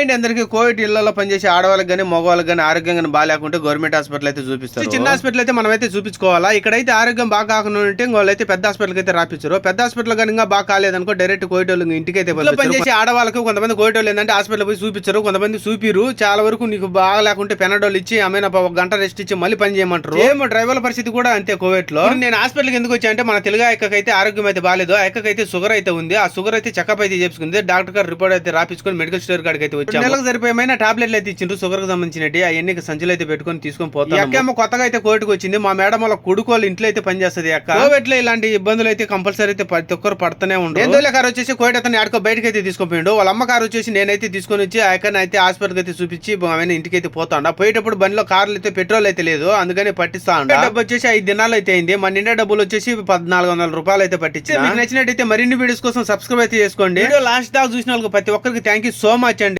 అండి అందరికి కోవిడ్ ఇళ్ళలో పనిచేసే ఆడవాళ్ళకి కానీ మగవాళ్ళకి కానీ ఆరోగ్యం కానీ బాగాలేకుంటే గవర్నమెంట్ హాస్పిటల్ అయితే చూపిస్తారు. చిన్న హాస్పిటల్ అయితే మనం అయితే చూపించుకోవాలా? ఇక్కడైతే ఆరోగ్యం బాగా కాకుండా ఉంటే అయితే పెద్ద హాస్పిటల్ అయితే రాపించారు పెద్ద హాస్పిటల్ కానీ ఇంకా బాగా కాలేదనుకో డైరెక్ట్ కోవిడ్ వాళ్ళు ఇంటికి అయితే పనిచేసే ఆడవాళ్ళకి కొంతమంది కోవిడ్ వాళ్ళు ఏంటంటే హాస్పిటల్ పోయి చూపించారు కొంతమంది చూపిరు చాలా వరకు నీకు బాగా లేకుంటే పెనడోళ్ళు ఇచ్చి ఆమె ఒక గంట రెస్ట్ ఇచ్చి మళ్ళీ పని చేయమంటారు. ఏమో డ్రైవర్ల పరిస్థితి కూడా అంతే కోవిడ్లో నేను హాస్పిటల్కి ఎందుకు వచ్చా అంటే మన తెలుగు అక్కకైతే ఆరోగ్యం అయితే బాగాలేదు. అక్కకైతే షుగర్ అయితే ఉంది. ఆ షుగర్ అయితే చెకప్ అయితే చేసుకుంది డాక్టర్ గారు రిపోర్ట్ అయితే రాపించుకొని మెడికల్ స్టోర్ కాడికి అయితే వచ్చాము. నెలకు సరిపోయమైన టాబ్లెట్లు అయితే ఇచ్చిండ్రు షుగర్కి సంబంధించినవి అవన్నీ సంచులు అయితే పెట్టుకొని తీసుకొని పోతాం అక్కేమో కొత్తగా అయితే కోవిడ్కి వచ్చింది మా మేడం వాళ్ళ కొడుకు వాళ్ళ ఇంట్లో అయితే పనిచేస్తుంది అక్క. కోవిడ్లో ఇలాంటి ఇబ్బందులు అయితే కంపల్సరీ అయితే ప్రతి ఒక్కరు పడుతూనే ఉండరు. ఎందులో కారు వచ్చేసి కోవిడ్ అతను ఆడుకో బయటకి అయితే తీసుకుపోయిండు వాళ్ళ అమ్మ కారు వచ్చేసి నేనైతే తీసుకొని వచ్చి ఆ అక్కని అయితే హాస్పిటల్కి అయితే చూపించి ఆమె ఇంటికి అయితే పోతాండ. పోయేటప్పుడు బండిలో కార్లు అయితే పెట్రోల్ అయితే లేదు అందుకని పట్టిస్తా ఉండ డబ్బు వచ్చేసి ఐదు దినాలు అయితే అయింది. మన నిండా డబ్బులు వచ్చేసి పద్నాలుగు వందల రూపాయలు అయితే పట్టించి మీకు నచ్చినట్టయితే మరిన్ని వీడియోస్ కోసం సబ్స్క్రైబ్ అయితే చేసుకోండి. వీడియో లాస్ట్ దాకా చూసిన వాళ్ళకి ప్రతి ఒక్కరికి థ్యాంక్ యూ సో మచ్ అండి.